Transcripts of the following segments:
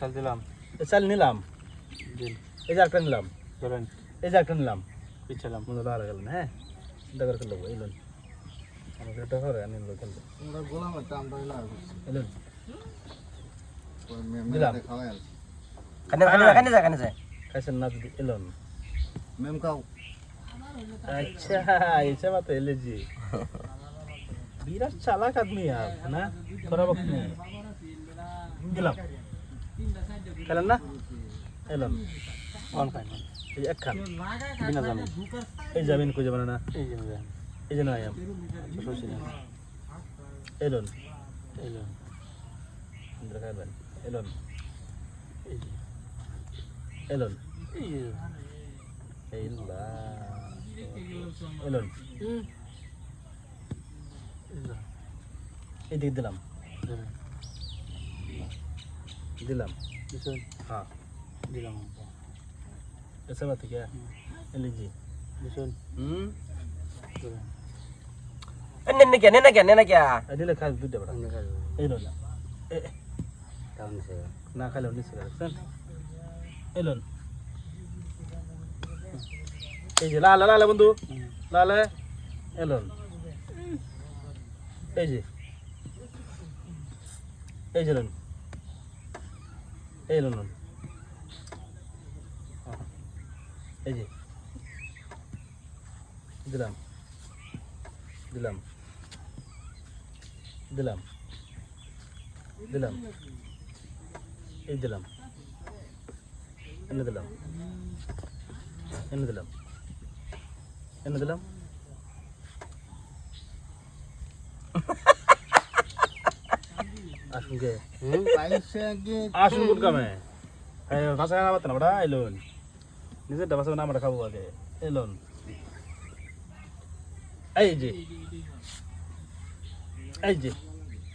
চাল দিলাম এ চাল নিলাম দিন এই যে একটা নিলাম ধরেন এই যে একটা নিলাম পিছালাম মনে ভালো গেল না হ্যাঁ চিন্তা করে খেলবো এই লোন আমাকে এটা হবে আমি লোন খেলবো তোমরা গোলামের দাম দই লাগ এই লোন পরে দিলাম। মেম খাওয়াই কানে কানে যা কানে যা কানে যা খাইছেন না যদি এই লোন মেম খাও अच्छा ऐसा बात है लीजिए विराट चालाक आदमी है आप है ना थोड़ा वक्त नहीं দিলাম খেলেন না? এলাম অন খাই না। এই এক খান। বিনা জানি এই যাবেন কই যাবেন না? এই যে যান এই যে নয় শশী না এলন। ইন্দ্র খাইবেন এলন। এলন। এলন। এই দিক দিলাম। দিলাম। হ্যাঁ। বাতি কে এলিজি বুঝুন হুম। নেনে কে নেনে কে নেনে কে? এদিলে খাস দুধ দেবড়া এই লোন কাম না খালে উনি সে রাখছেন এই লোন এই যে লাল লাল বন্ধু। লাল এই লোন এই যে। এই যে এই লোন এই যে। দিলাম। দিলাম। দিলাম। দিলাম। এই দিলাম। এনে দিলাম। এনে দিলাম। এনে দিলাম। আসুন কে? আসুন কোন কামে এই ভাষা না বড়া এলোন নিজের ভাষা না আমরা খাব আগে এলোন এই যে। এই যে।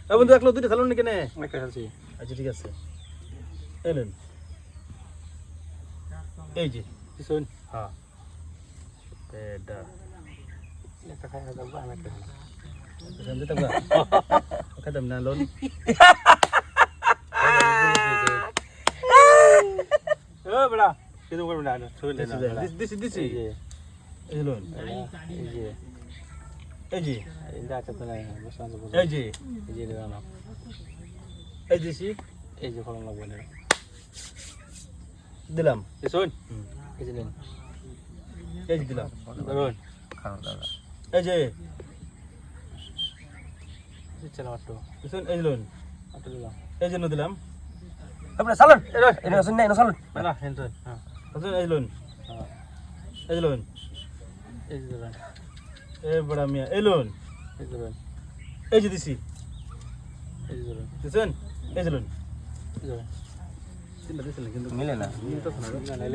এ বন্ধু একলো দুটো খেলুন নাকি নে? একটা খেলছি। আচ্ছা ঠিক আছে। এলেন এই যে। দিছেন হ্যাঁ। এটা। একটা খাই যাব আমি একটা খাই। থেকে থাকবা খাইতাম ও বড়া কিন্তু করবে না ছবি দিছি দিছি দিছি এই যে এই এই যে এই যে এই যে বসে এই যে এই যে দিলাম এই দিছি এই যে ফলন লাগবে না দিলাম দিছেন এই যে এই দিলাম ধরুন দাদা এই যে দিচ্ছিলাম একটু এই লোন একটু দিলাম। এই জন্য দিলাম। তারপরে সালন এনে শুন না এনে সালন। না হেনতেন হ্যাঁ। দিছেন এই লোন হ্যাঁ। এই লোন এই যে ধরেন এ বড়া মিয়া এই লোন এই যে এই যে দিছি। এই যে ধরেন দিছেন? এই যে লোন এই যে ধরেন দিলা দিছেন কিন্তু মিলে না। মিলতেছে না। না